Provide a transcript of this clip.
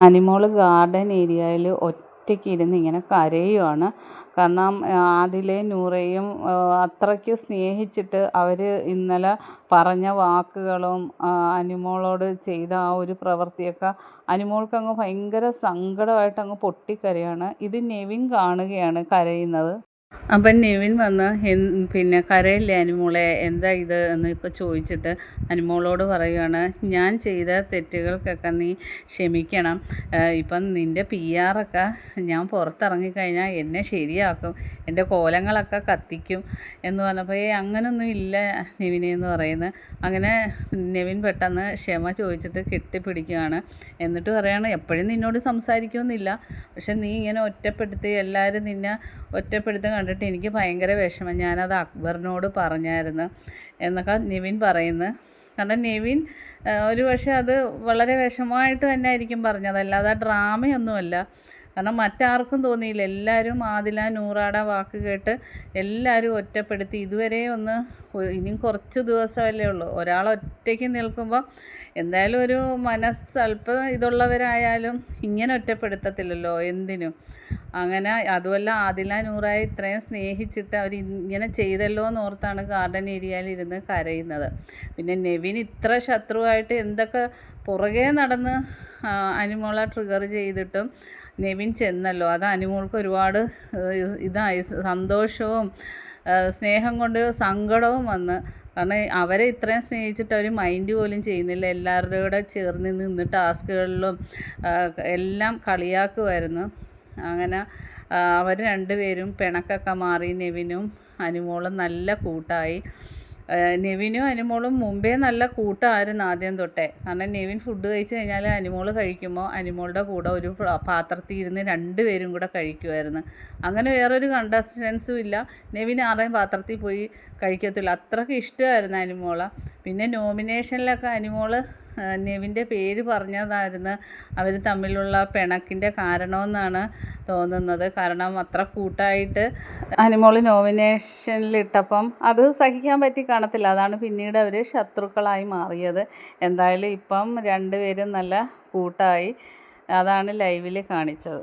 Animol garden ഏരിയയിൽ ഒറ്റയ്ക്ക് ഇരുന്ന് ഇങ്ങനെ കരയുവാണ്. കാരണം ആദിലെ നൂറയും അത്രയ്ക്ക് സ്നേഹിച്ചിട്ട് അവർ ഇന്നലെ പറഞ്ഞ വാക്കുകളും അനിമോളോട് ചെയ്ത ആ ഒരു പ്രവൃത്തിയൊക്കെ അനിമോൾക്കങ്ങ് ഭയങ്കര സങ്കടമായിട്ട് അങ്ങ് പൊട്ടിക്കരയാണ്. ഇത് നെവിൻ കാണുകയാണ് കരയുന്നത്. അപ്പം നിവിൻ വന്ന് പിന്നെ കരയില്ലേ അനുമോളെ എന്താ ഇത്? എന്ന് ഇപ്പോൾ ചോദിച്ചിട്ട് അനുമോളോട് പറയുകയാണ് ഞാൻ ചെയ്ത തെറ്റുകൾക്കൊക്കെ നീ ക്ഷമിക്കണം. ഇപ്പം നിന്റെ പി ആറൊക്കെ ഞാൻ പുറത്തിറങ്ങിക്കഴിഞ്ഞാൽ എന്നെ ശരിയാക്കും. എന്റെ കോലങ്ങളൊക്കെ കത്തിക്കും. എന്ന് പറഞ്ഞപ്പോൾ ഏ അങ്ങനൊന്നും ഇല്ല നിവിനെ എന്ന് പറയുന്നത്. അങ്ങനെ നിവിൻ പെട്ടെന്ന് ക്ഷമ ചോദിച്ചിട്ട് കെട്ടിപ്പിടിക്കുകയാണ് എന്നിട്ട് പറയുകയാണ് എപ്പോഴും നിന്നോട് സംസാരിക്കുമെന്നില്ല പക്ഷെ നീ ഇങ്ങനെ ഒറ്റപ്പെടുത്തി എല്ലാവരും നിന്നെ ഒറ്റപ്പെടുത്തി കണ്ടിട്ട് എനിക്ക് ഭയങ്കര വിഷമം. ഞാനത് അക്ബറിനോട് പറഞ്ഞായിരുന്നു എന്നൊക്കെ നിവിൻ പറയുന്നു. കാരണം നിവിൻ ഒരു പക്ഷേ അത് വളരെ വിഷമമായിട്ട് തന്നെ ആയിരിക്കും പറഞ്ഞത്. അല്ലാതെ ഡ്രാമയൊന്നുമല്ല. കാരണം മറ്റാർക്കും തോന്നിയില്ല. എല്ലാവരും ആദില നൂറാട വാക്ക് കേട്ട് എല്ലാവരും ഒറ്റപ്പെടുത്തി. ഇതുവരെ ഒന്ന് ഇനിയും കുറച്ച് ദിവസമല്ലേ ഉള്ളൂ. ഒരാൾ ഒറ്റയ്ക്ക് നിൽക്കുമ്പോൾ എന്തായാലും ഒരു മനസ്സ് അല്പം ഇതുള്ളവരായാലും ഇങ്ങനെ ഒറ്റപ്പെടുത്തത്തില്ലല്ലോ എന്തിനും. അങ്ങനെ അതുമല്ല ആദില നൂറായി ഇത്രയും സ്നേഹിച്ചിട്ട് അവർ ഇങ്ങനെ ചെയ്തല്ലോ എന്ന് ഓർത്താണ് ഗാർഡൻ ഏരിയയിൽ ഇരുന്ന് കരയുന്നത്. പിന്നെ നെവിൻ ഇത്ര ശത്രുവായിട്ട് എന്തൊക്കെ പുറകെ നടന്ന് അനിമോളെ ട്രിഗർ ചെയ്തിട്ടും നെവിൻ ചെന്നല്ലോ. അത് അനിമോൾക്ക് ഒരുപാട് ഇതായി സന്തോഷവും സ്നേഹം കൊണ്ട് സങ്കടവും വന്ന്. കാരണം അവരെ ഇത്രയും സ്നേഹിച്ചിട്ട് അവർ മൈൻഡ് പോലും ചെയ്യുന്നില്ല. എല്ലാവരുടെ കൂടെ ചേർന്ന് നിന്ന് ടാസ്കുകളിലും എല്ലാം കളിയാക്കുമായിരുന്നു അങ്ങനെ അവർ രണ്ടുപേരും പിണക്കൊക്കെ മാറി നെവിനും അനുമോളും നല്ല കൂട്ടായി. നെവിനും അനുമോളും മുമ്പേ നല്ല കൂട്ടമായിരുന്നു ആദ്യം തൊട്ടേ. കാരണം നെവിൻ ഫുഡ് കഴിച്ചു കഴിഞ്ഞാൽ അനുമോൾ കഴിക്കുമ്പോൾ അനുമോളുടെ കൂടെ ഒരു പാത്രത്തിൽ ഇരുന്ന് രണ്ടുപേരും കൂടെ കഴിക്കുമായിരുന്നു അങ്ങനെ വേറൊരു കണ്ടസ്റ്റൻസും ഇല്ല. നെവിൻ ആരെയും പാത്രത്തിൽ പോയി കഴിക്കത്തില്ല. അത്രയ്ക്ക് ഇഷ്ടമായിരുന്നു അനുമോളെ. പിന്നെ നോമിനേഷനിലൊക്കെ അനുമോൾ നെവിന്റെ പേര് പറഞ്ഞതായിരുന്നു. അവർ തമ്മിലുള്ള പിണക്കിന്റെ കാരണമെന്നാണ് തോന്നുന്നത്. കാരണം അത്ര കൂട്ടായിട്ട് അനിമോൾ നോമിനേഷനിലിട്ടപ്പം അത് സഹിക്കാൻ പറ്റി കാണത്തില്ല. അതാണ് പിന്നീട് അവർ ശത്രുക്കളായി മാറിയത്. എന്തായാലും ഇപ്പം രണ്ടുപേരും നല്ല കൂട്ടായി. അതാണ് ലൈവിൽ കാണിച്ചത്.